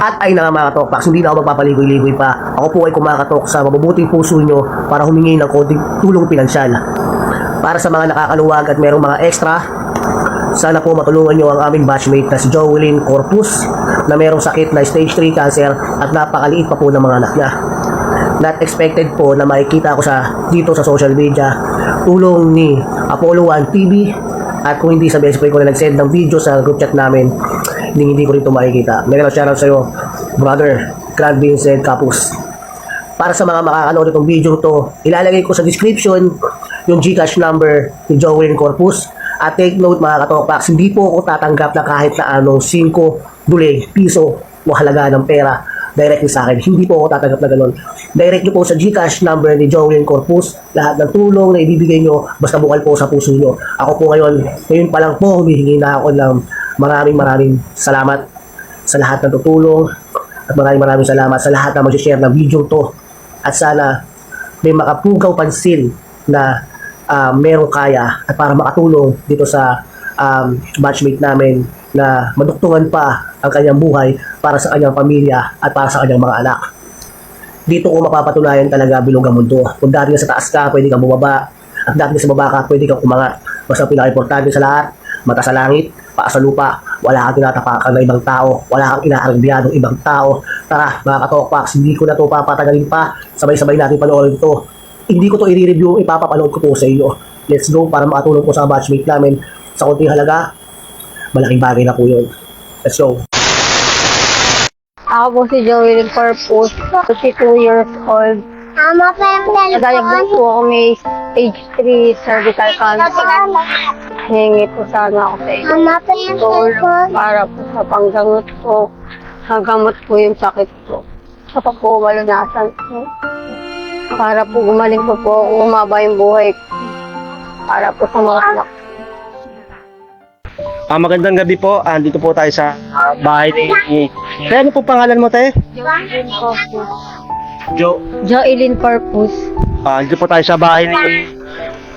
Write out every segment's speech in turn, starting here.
At ay na nga mga katokpaks, hindi na ako magpapaligoy-ligoy pa. Ako po ay kumakatok sa mabubuting puso nyo para humingi ng konting tulong pinansyal. Para sa mga nakakaluwag at merong mga extra, sana po matulungan nyo ang aming batchmate na si Joelyn Corpus na merong sakit na stage 3 cancer at napakaliit pa po ng mga anak niya. Not expected po na makikita ko sa dito sa social media tulong ni Apollo 1 TV at kung hindi sabihin ko na nag-send ng video sa group chat namin hindi, hindi ko rin ito makikita. Mega shoutout sa iyo, brother, Grand Vincent Capus. Para sa mga makakanood itong video to, ilalagay ko sa description yung Gcash number ni Joel Corpus. At take note mga katokpaks, hindi po ako tatanggap na kahit na anong 5 dulay, piso o halaga ng pera directly sa akin. Hindi po ako tatanggap na ganun. Direct nyo po sa Gcash number ni Joel Corpus. Lahat ng tulong na ibibigay nyo, basta bukal po sa puso nyo. Ako po ngayon, ngayon pa lang po, humihingi na ako ng maraming maraming salamat sa lahat ng tutulong at maraming maraming salamat sa lahat na mag-share ng video to at sana may makapugaw pansin na ah, merong kaya at para makatulong dito sa um, batchmate namin na maduktungan pa ang kanyang buhay para sa kanyang pamilya at para sa kanyang mga anak. Dito ko mapapatunayan talaga bilog ang mundo. Kung dati sa taas ka, pwede kang bumaba. At dati sa baba ka, pwede kang umangat. Basta pinaka-importante sa lahat, mata sa langit, paa sa lupa, wala kang tinatapakan ng ibang tao, wala kang inaarambyan ng ibang tao. Tara, mga katokpaks, hindi ko na to papatagalin pa. Sabay-sabay natin panoorin ito. Hindi ko to i-review, ipapapanood ko po sa inyo. Let's go para makatulong po sa batchmate namin sa konting halaga. Malaking bagay na po yun. Let's go. Ako po si Joey Purpose, 52 years old. Ama pa yung Nadiagnose po ako may stage 3 cervical cancer. Hingi po sana ako sa inyo. Yung Tulong para po sa panggamot ko. Hagamot po yung sakit ko. Sa pa po malunasan ko. Para po gumaling po po ako, umaba yung buhay ko. Para po sa mga anak ko. Ah, magandang gabi po. Andito po tayo sa ah, bahay ni... Kaya ano po pangalan mo, te? Jo. Joelyn Purpose. Ah, andito po tayo sa bahay ni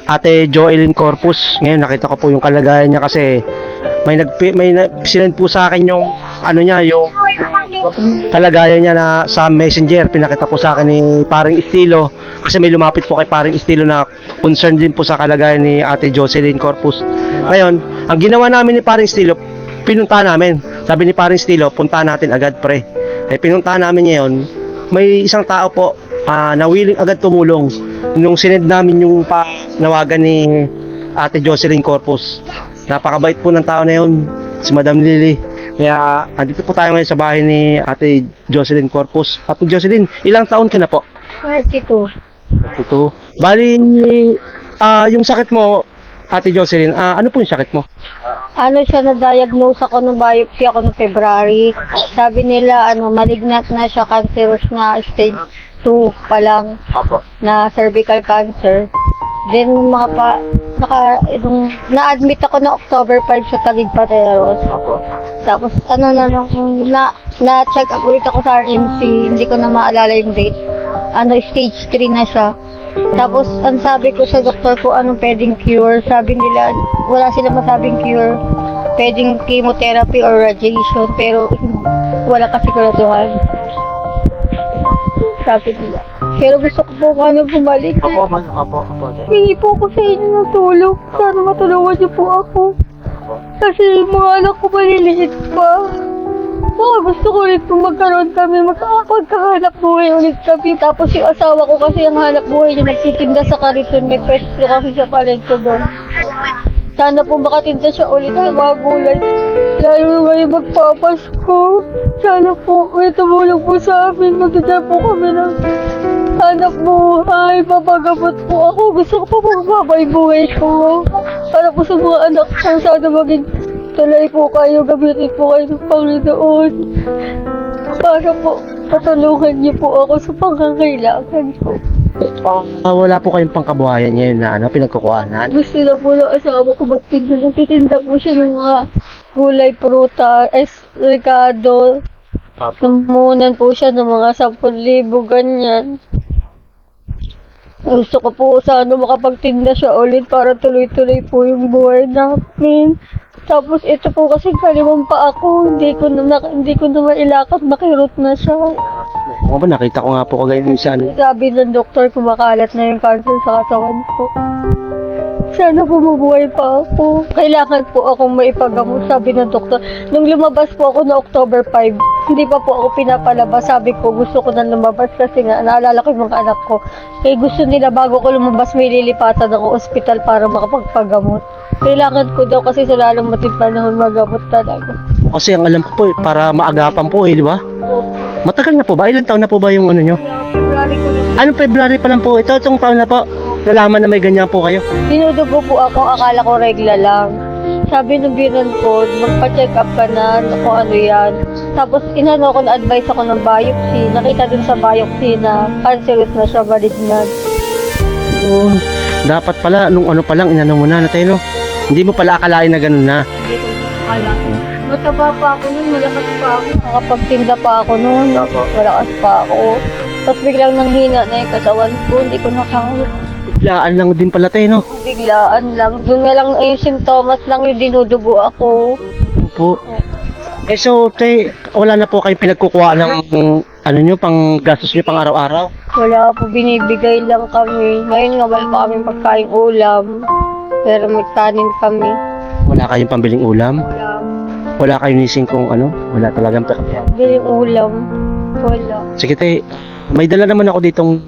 Ate Joelyn Corpus. Ngayon nakita ko po yung kalagayan niya kasi may nag may na, sinend po sa akin yung ano niya, yung kalagayan niya na sa messenger. Pinakita po sa akin ni paring Estilo kasi may lumapit po kay paring Estilo na concerned din po sa kalagayan ni Ate Jocelyn Corpus. Ngayon, ang ginawa namin ni paring Estilo, pinunta namin. Sabi ni paring Estilo, punta natin agad pre. Eh, pinunta namin ngayon, may isang tao po ah, na willing agad tumulong nung sinend namin yung panawagan ni Ate Jocelyn Corpus. Napakabait po ng tao na yun, si Madam Lily. Kaya andito po tayo ngayon sa bahay ni Ate Jocelyn Corpus. Ate Jocelyn, ilang taon ka na po? 22. Ito. Bali, ah yung sakit mo, Ate Jocelyn, ah, ano po yung sakit mo? ano siya na-diagnose ako ng biopsy ako noong February. Sabi nila, ano, malignant na siya, cancerous na stage 2 pa lang na cervical cancer. Then, mga pa, naka, nung, na-admit ako na October 5 sa Taguig Pateros. Tapos, ano na, nung, na, na-check up ulit ako sa RMC, hindi ko na maalala yung date. Ano, stage 3 na siya. Tapos, ang sabi ko sa doktor ko, anong pwedeng cure? Sabi nila, wala sila masabing cure. Pwedeng chemotherapy or radiation, pero wala kasi siguraduhan. Sabi nila. Pero gusto ko po kano bumalik. Apo, man, apo, apo. Hingi po ako sa inyo ng tulong. Sana matulungan niyo po ako. Kasi yung mga anak ko maliliit pa. Saka gusto ko ulit po magkaroon kami, magkakahanap buhay ulit kami. Tapos yung asawa ko kasi ang hanap buhay niya nagtitinda sa kariton. May pwesto kasi sa palengke doon. Sana po makatinda siya ulit ng mga gulay. Lalo ngayon magpapasko. Sana po may tumulong po sa amin. Magdadala po kami ng hanap buhay. Papagamot po ako. Gusto ko po magbaba yung buhay ko. Para po sa mga anak ko. Sana maging tuloy po kayo. Gamitin po kayo ng Panginoon. Para po patulungan niyo po ako sa pangangailangan ko. Ah, wala po kayong pangkabuhayan ngayon na ano, pinagkukuhanan. Gusto na po ng asawa ko magtinda. Nagtitinda po siya ng mga gulay, pruta, es, recado. Namunan po siya ng mga 10,000, ganyan. Gusto ko po sana makapagtinda siya ulit para tuloy-tuloy po yung buhay namin. Tapos ito po kasi kaliwang pa ako. Hindi ko na, hindi ko na mailakad. Makirot na siya. Oo ba, nakita ko nga po kagayon yung sa ano. Sabi ng doktor, kumakalat na yung cancer sa katawan ko. Sana po mabuhay pa ako. Kailangan po akong maipagamot, sabi ng doktor. Nung lumabas po ako na October 5, hindi pa po ako pinapalabas. Sabi ko, gusto ko na lumabas kasi nga, naalala ko yung mga anak ko. Kaya gusto nila bago ko lumabas, may lilipatan ako ospital para makapagpagamot. Kailangan ko daw kasi sa lalong matip panahon magamot talaga. Kasi ang alam ko po, eh, para maagapan po eh, di ba? Matagal na po ba? Ilang taon na po ba yung ano nyo? February ko na Anong February pa lang po? Ito, itong taon na po. Nalaman na may ganyan po kayo. Dinudugo po ako, akala ko regla lang. Sabi ng binan ko, magpa-check up ka na kung ano yan. Tapos inano ko na advice ako ng biopsy. Nakita din sa biopsy na cancerous na siya, malignant. Oo. Dapat pala, nung ano pa lang, inano mo na natin, no? Hindi mo pala akalain na ganun na. Hindi ko akala. Mataba pa ako nun, malakas pa ako. Nakapagtinda pa ako nun, malakas pa ako. Tapos biglang nanghina na yung katawan ko, hindi ko nakakot. Biglaan lang din pala tayo, no? Biglaan lang. Doon na lang eh, yung sintomas lang yung dinudugo ako. Po. Eh so, te, wala na po kayong pinagkukuha ng ano nyo, pang gastos nyo pang araw-araw? Wala po, binibigay lang kami. Ngayon nga wala pa kami pagkain ulam. Pero may kanin kami. Wala kayong pambiling ulam? Wala. Wala kayong nising kung ano? Wala talagang pera. Biling ulam. Wala. Sige, te, may dala naman ako ditong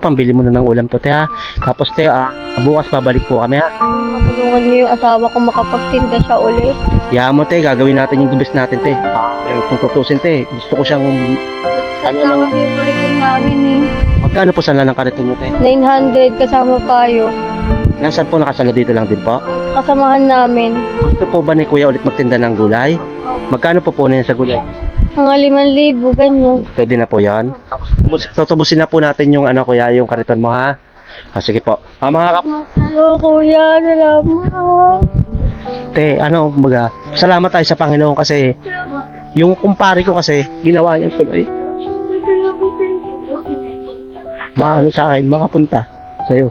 pambili mo na ng ulam to, te, ha? Tapos, te, ah, bukas babalik po kami, ha? Matulungan niyo yung asawa ko makapagtinda siya ulit. Yaman mo, te, gagawin natin yung dubis natin, te. Eh, kung tutusin, te, gusto ko siyang... Ano lang yung balikin namin eh. Magkano po sana ng kariton nyo, te? 900 kasama payo. Nasaan po nakasalo dito lang din po? Kasamahan namin. Gusto po ba ni Kuya ulit magtinda ng gulay? Magkano po po na yan sa gulay? Mga 5,000, ganyan. Pwede na po yan. Tutubusin na po natin yung ano kuya, yung kariton mo ha. Ah, sige po. Ah, mga kap... Hello, kuya. Salamat. Te, ano, mga, salamat tayo sa Panginoon kasi yung kumpare ko kasi, ginawa niya tuloy. Maano sa akin, makapunta sa'yo.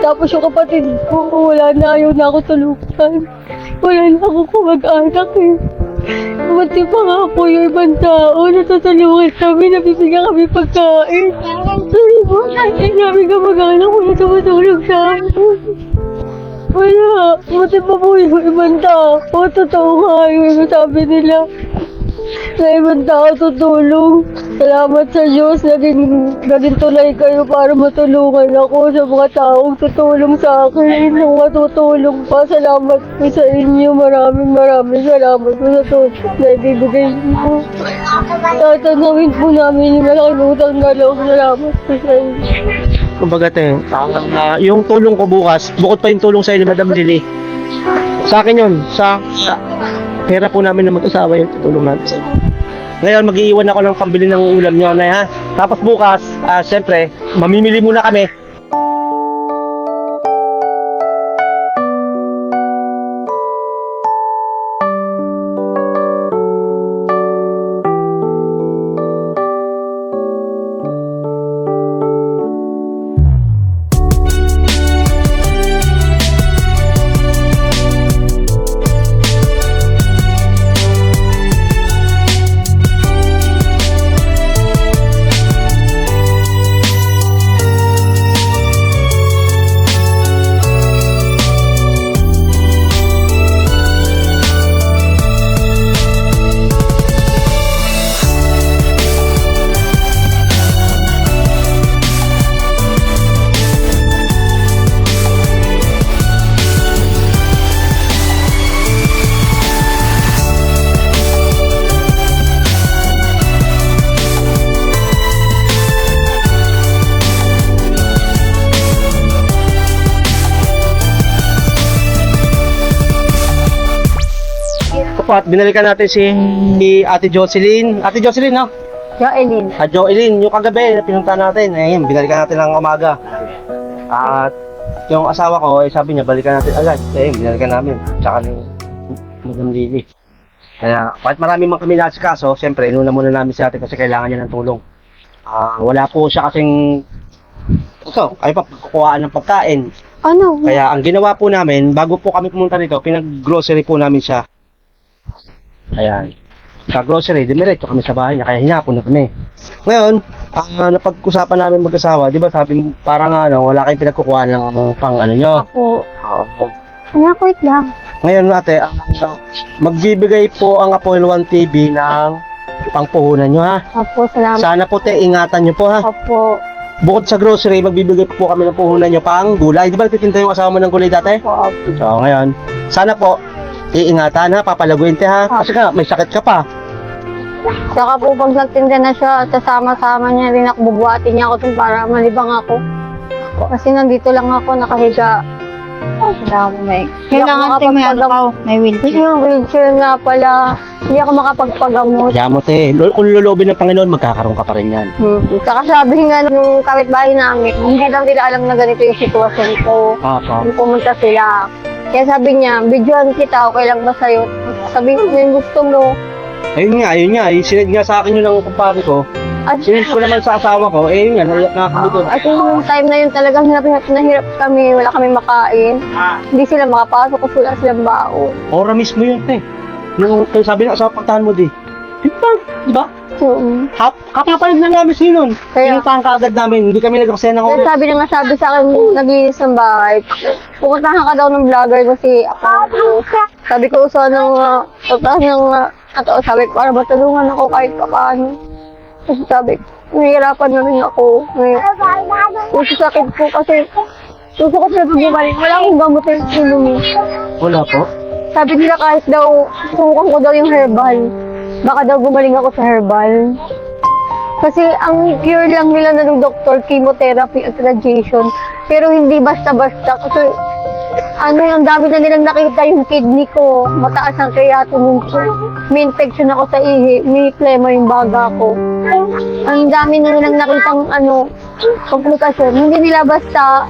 Tapos yung kapatid ko, wala na, ayaw na ako tulungan. Wala na ako kumag-anak eh. Buti pa nga po yung ibang tao, natutulungan kami, nabibigyan kami pagkain. Hindi namin kamag-anak ko na tumutulong sa amin. Wala, buti pa po yung ibang tao. Totoo nga yung sabi nila. Sa ibang tao tutulong. Salamat sa Diyos, naging, naging tulay kayo para matulungan ako sa mga taong tutulong sa akin. Nung matutulong pa, salamat po sa inyo. Maraming maraming salamat po sa tulong na ibibigay mo. Tatanawin po namin yung malaking utang na loob. Salamat po sa inyo. Kumbaga te, ah, yung tulong ko bukas, bukod pa yung tulong sa ni Madam Lily. Sa akin yun, sa, sa pera po namin na mag-asawa yung tutulong natin sa inyo. Ngayon, mag-iiwan ako ng pambili ng ulam nyo na ha. Tapos bukas, ah, syempre, mamimili muna kami. Opo, at binalikan natin si Ate Jocelyn. Ate Jocelyn, no? Joelyn. Ah, Joelyn, yung kagabi na pinunta natin, ayun, binalikan natin ng umaga. At yung asawa ko, eh, sabi niya, balikan natin agad. Ayun, binalikan namin. Tsaka ni Madam Lily. Kaya, kahit marami man kami nasikaso, siyempre, inuna muna namin si ate kasi kailangan niya ng tulong. Ah, wala po siya kasing ito, ay pa kukuhaan ng pagkain. Ano? Kaya ang ginawa po namin, bago po kami pumunta dito, pinag-grocery po namin siya. Ayan. Sa grocery, dimiretso kami sa bahay niya, kaya hinapon na kami. Ngayon, ang napag-usapan namin mag-asawa, di ba sabi, parang ano, wala kayong pinagkukuha ng pang ano nyo. Ako. Oo. Anak, wait lang. Ngayon ate, ang, magbibigay po ang Apollo 1 TV ng pangpuhunan nyo ha. Opo, salamat. Sana po te, ingatan nyo po ha. Opo. Bukod sa grocery, magbibigay po kami ng puhunan nyo pang gulay. Di ba nagtitinda yung asawa mo ng gulay dati? Opo. So ngayon, sana po, iingatan ha, papalaguin te ha. Kasi nga, may sakit ka pa. Saka po pag nagtinda na siya, at sama-sama niya rin ako, bubuhatin niya ako dun para malibang ako. Kasi nandito lang ako, nakahiga. Wala mo, may. Kailangan tayo may ano ka, may wheelchair. Yung wheelchair nga pala, hindi ako makapagpagamot. Kaya mo te, lo- kung lulobin ng Panginoon, magkakaroon ka pa rin yan. Hmm. Saka sabi nga nung kapitbahay namin, hindi lang nila alam na ganito yung sitwasyon ko. Papa. Nung pumunta sila. Kaya sabi niya, videoan kita, okay lang ba sa'yo? Sabi ko, yung gusto mo. Ayun nga, ayun nga, eh, sinend nga sa akin yun ng kumpare ko. At, Sinend ko naman sa asawa ko, eh yun nga, na dito. at yung time na yun talagang hirap, hirap na hirap kami, wala kami makain. Hindi sila makapasok kasi wala silang bao. Ora mismo yun te. Nung yung sabi ng asawa, pagtahan mo di. Ba? Di ba? Um, Hap, kapapalig na namin sino nun. Kaya- Pinuntahan ka agad namin, hindi kami nag-aksaya ng Kaya oras. sabi na nga sabi sa akin, naglinis ng bahay. Pupuntahan ka daw ng vlogger kasi ako. Sabi ko, uso ng, uh, puntahan ng, uh, ato, sabi ko, para matulungan ako kahit pa paano. Kasi sabi ko, nahihirapan na rin ako. Ngayon, yung sakit ko kasi, gusto ko sila bumalik. Wala akong gamot na tulong. Wala po. Sabi nila kahit daw, subukan ko daw yung herbal. Baka daw gumaling ako sa herbal. Kasi ang cure lang nila na ng doktor, chemotherapy at radiation. Pero hindi basta-basta. Kasi ano, ang dami na nilang nakita yung kidney ko. Mataas ang creatinine ko. May infection ako sa ihi. May plema yung baga ko. Ang dami na nilang nakitang ano, komplikasyon. Hindi nila basta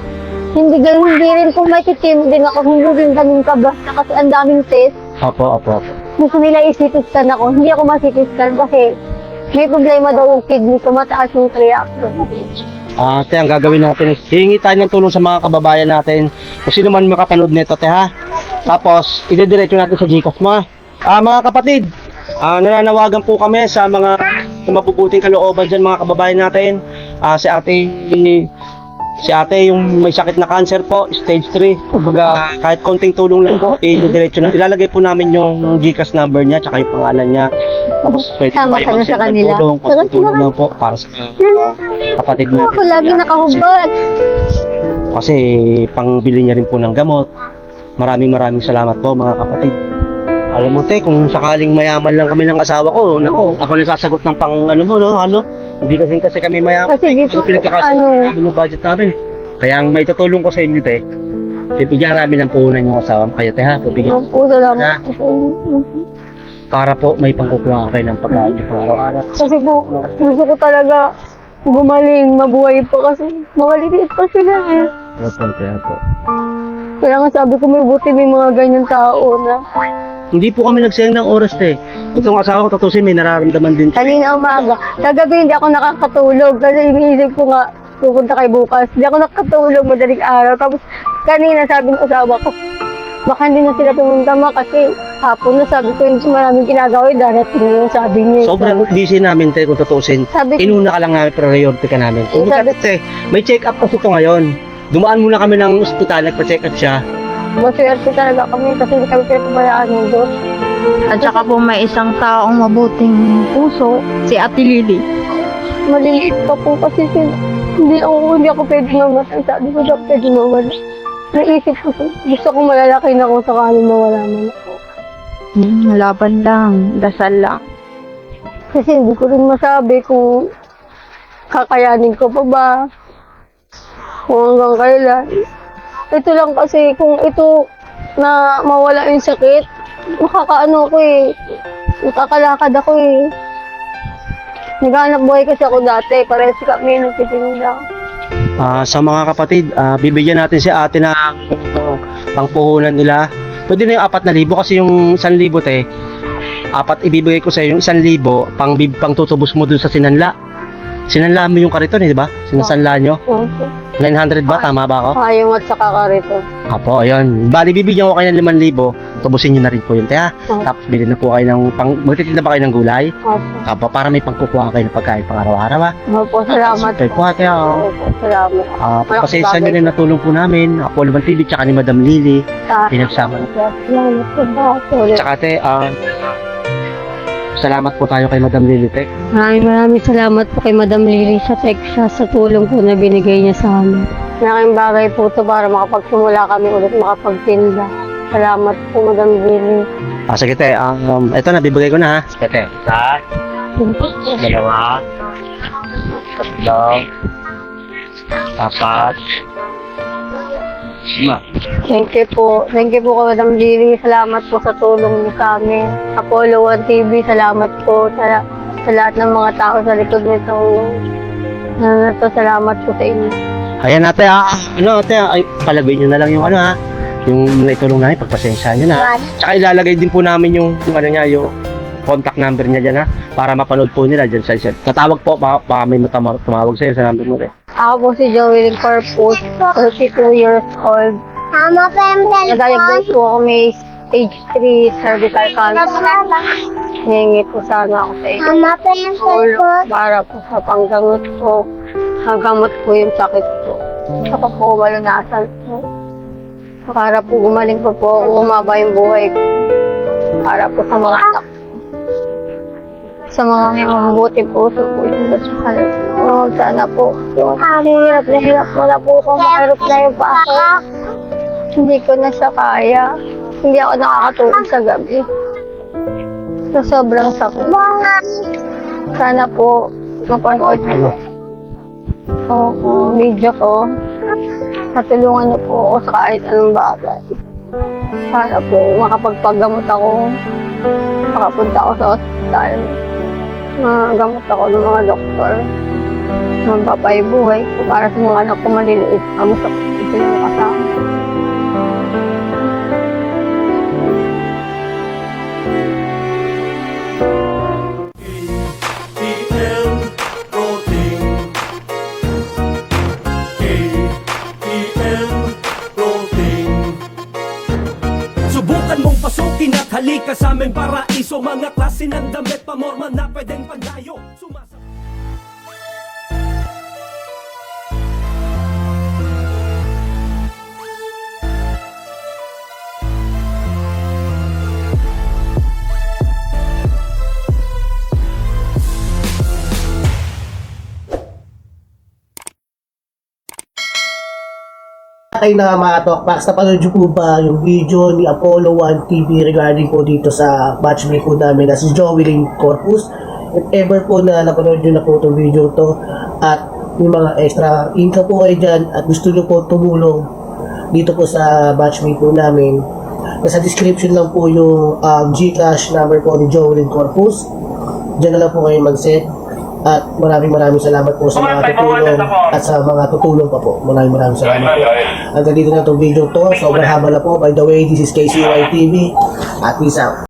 hindi ganun, hindi rin kung may titim din ako, hindi rin ganun ka basta kasi ang daming test. Opo, opo, opo. Gusto nila isitiskan ako, hindi ako masitiskan kasi may problema daw yung kidney ko, mataas yung creatinine. Ah, te, ang gagawin natin is, hihingi tayo ng tulong sa mga kababayan natin. Kung sino man makapanood nito, te, ha? Tapos, idediretso natin sa Gcash mo? Ah, mga kapatid, ah, nananawagan po kami sa mga mabubuting kalooban dyan, mga kababayan natin. Ah, si ate, si ate yung may sakit na cancer po, stage 3. Kumbaga, kahit konting tulong lang po, idediretso na. Ilalagay po namin yung Gcash number niya, tsaka yung pangalan niya. Tapos, pwede Sama po ka na sa kanila. Tulong, konting tulong lang po para sa kapatid natin. Ako lagi nakahubad. Kasi pangbili niya rin po ng gamot. Maraming maraming salamat po mga kapatid. Alam mo te, kung sakaling mayaman lang kami ng asawa ko, nako, ako na sasagot ng pang ano mo, no, ano? Hindi kasi kasi kami mayaman. Kasi dito, Ito pinagkakasagot ano, namin ng budget namin. Kaya ang may tutulong ko sa inyo te, bibigyan namin ng puhunan yung asawa mo. Kaya te ha, ang puso lang. Para po may pangkukuha kayo ng pagkain niyo araw-araw. Kasi po, gusto ko talaga gumaling, mabuhay pa kasi mawalitit pa sila eh. Opo, kaya po. Kaya nga sabi ko may buti may mga ganyan tao na Hindi po kami nagsayang ng oras te. Itong asawa ko tatusin may nararamdaman din. kanina umaga. Kagabi hindi ako nakakatulog kasi iniisip ko nga pupunta kay bukas. Hindi ako nakatulog madaling araw. Tapos kanina sabi ng asawa ko, baka hindi na sila pumunta ma kasi hapon na sabi ko hindi maraming ginagawa yung darating yung sabi niya. Sobrang busy namin te kung tutusin. Sabi Inuna ka lang namin, priority ka namin. Kung Sabi- kasi, may check-up kasi ito ngayon. Dumaan muna kami ng ospital, nagpa-check up siya. Maswerte talaga kami kasi hindi kami pinapabayaan ng Diyos. At saka po may isang taong mabuting puso, si Ate Lily. Maliliit pa po kasi sila. Hindi ako, hindi ako pwede mamatay. Sabi ko daw pwede mawala. Naisip ko, gusto ko malalaki na kung sakaling mawala man ako. Hmm, laban lang, dasal lang. Kasi hindi ko rin masabi kung kakayanin ko pa ba. Kung hanggang kailan. Ito lang kasi kung ito na mawala yung sakit, makakaano ko eh. Nakakalakad ako eh. Naghanap buhay kasi ako dati. Parehas kami nagtitinda. Ah, sa mga kapatid, ah, bibigyan natin si ate ng uh, pangpuhunan nila. Pwede na yung apat na libo kasi yung isang libo te, apat ibibigay ko sa iyo yung isang libo pang, bib- pang tutubos mo dun sa sinanla. Sinanla mo yung kariton eh, di ba? Sinasanla nyo. Okay. 900 ba? Tama ba ako? Ayong at saka ka rito. Apo, ayun. Bali, bibigyan ko kayo ng 5,000. Tubusin nyo na rin po yun, kaya. Opo. Tapos, bilhin na po kayo ng pang... Magtitinda ba kayo ng gulay? Opo. Apo, para may pangkukuha kayo ng pagkain pang araw-araw, ah. Opo, salamat Kaya po, kaya, oh. Opo, salamat. Ah, Malaking pasensya nyo na tulong po namin. Apollo Man TV, tsaka ni Madam Lily. Sa Pinagsama. Salamat po. Tsaka, te, ah, salamat po tayo kay Madam Lily, te. Maraming maraming salamat po kay Madam Lily sa Texas sa tulong po na binigay niya sa amin. Malaking bagay po ito para makapagsimula kami ulit makapagtinda. Salamat po Madam Lily. Ah, sige, te. Um, ito na, bibigay ko na, ha. Sige, te. Isa, dalawa, tatlo, apat, lima. Thank you po. Thank you po Madam Lily. Salamat po sa tulong niyo sa amin. Apollo 1 TV, salamat po sa, sa lahat ng mga tao sa likod nitong na to. Salamat po sa inyo. Ayan ate, ah, ano ate, ah, ay, palagay nyo na lang yung ano ha, yung naitulong namin, pagpasensya nyo na. Tsaka ilalagay din po namin yung, yung ano niya, yung contact number niya dyan ha, para mapanood po nila dyan sa isa. Tatawag po, baka, baka may matama, tumawag sa'yo sa number mo rin. Ako po si Joey Corpus, 32 years old. Tama pa yung Nadiagnose po ako may stage 3 cervical cancer. Hingi po sana ako sa inyo. Pa yung Tulong para po sa panggamot ko. Hanggamot po yung sakit ko. Saka po malunasan po. Para po gumaling po po umaba yung buhay ko. Para po sa mga anak ko. Sa mga may mabuti puso po yung dasal. Oh, sana po. Yung hirap na hirap mo na po kung mahirap na yung pa ako. Hindi ko na siya kaya. Hindi ako nakakatulog sa gabi. Sa sobrang sakit. Sana po mapanood niyo po ang video ko. Patulungan niyo po ako sa kahit anong bagay. Sana po makapagpagamot ako. Makapunta ako sa ospital. Magamot ako ng mga doktor. Mampapay buhay ko para sa mga anak ko maliliit. Amo sa ito yung kasama. Subukan mong pasukin at halika sa aming paraiso Mga klase ng damit pamorma na pwedeng pandayo Sumasa kayo na mga talkbacks, napanood po ba yung video ni Apollo 1 TV regarding po dito sa batchmate po namin na si Joey Lynn Corpus. If ever po na napanood niyo na po itong video to at may mga extra income po kayo dyan at gusto niyo po tumulong dito po sa batchmate po namin, nasa description lang po yung um, Gcash number po ni Joey Lynn Corpus. Diyan na lang po kayo mag-set. At maraming maraming salamat po sa mga tutulong at sa mga tutulong pa po. Maraming maraming salamat po. Hanggang dito na itong video to. Sobrang haba na po. By the way, this is KCY TV. At peace out.